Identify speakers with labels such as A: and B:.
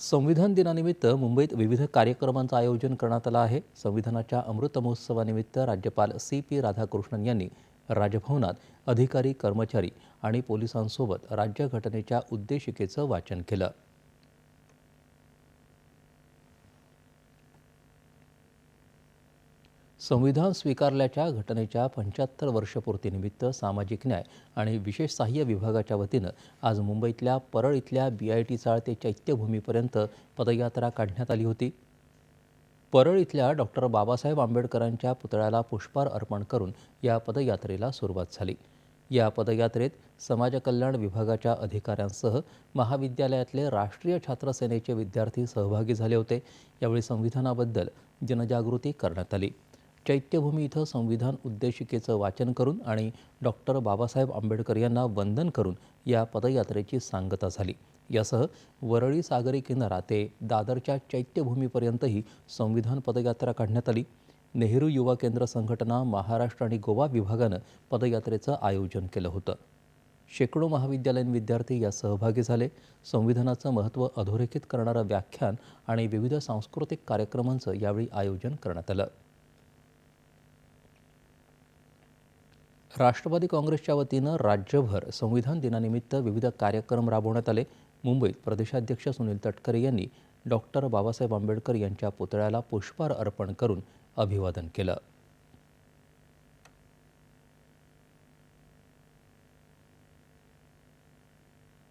A: संविधान दिनानिमित्त मुंबईत विविध कार्यक्रमांचं आयोजन करण्यात आलं आहे. संविधानाच्या अमृत महोत्सवानिमित्त राज्यपाल सी पी राधाकृष्णन यांनी राजभवनात अधिकारी कर्मचारी आणि पोलिसांसोबत राज्यघटनेच्या उद्देशिकेचं वाचन केलं. संविधान स्वीकारल्याच्या घटनेच्या पंच्याहत्तर वर्षपूर्तीनिमित्त सामाजिक न्याय आणि विशेष सहाय्य विभागाच्या वतीनं आज मुंबईतल्या परळ इथल्या बी आय टी चाळ ते चैत्यभूमीपर्यंत पदयात्रा काढण्यात आली होती. परळ इथल्या डॉक्टर बाबासाहेब आंबेडकरांच्या पुतळ्याला पुष्पहार अर्पण करून या पदयात्रेला सुरुवात झाली. या पदयात्रेत समाजकल्याण विभागाच्या अधिकाऱ्यांसह महाविद्यालयातले राष्ट्रीय छात्र सेनेचे विद्यार्थी सहभागी झाले होते. यावेळी संविधानाबद्दल जनजागृती करण्यात आली. चैत्यभूमी इथं संविधान उद्देशिकेचं वाचन करून आणि डॉक्टर बाबासाहेब आंबेडकर यांना वंदन करून या पदयात्रेची सांगता झाली. यासह वरळी सागरी किनारा ते दादरच्या चैत्यभूमीपर्यंतही संविधान पदयात्रा काढण्यात आली. नेहरू युवा केंद्र संघटना महाराष्ट्र आणि गोवा विभागानं पदयात्रेचं आयोजन केलं होतं. शेकडो महाविद्यालयीन विद्यार्थी यात सहभागी झाले. संविधानाचं महत्त्व अधोरेखित करणारं व्याख्यान आणि विविध सांस्कृतिक कार्यक्रमांचं यावेळी आयोजन करण्यात आलं. राष्ट्रवादी काँग्रेसच्या वतीनं राज्यभर संविधान दिनानिमित्त विविध कार्यक्रम राबवण्यात आले. मुंबईत प्रदेशाध्यक्ष सुनील तटकरे यांनी डॉक्टर बाबासाहेब आंबेडकर यांच्या पुतळ्याला पुष्पहार अर्पण करून अभिवादन केलं.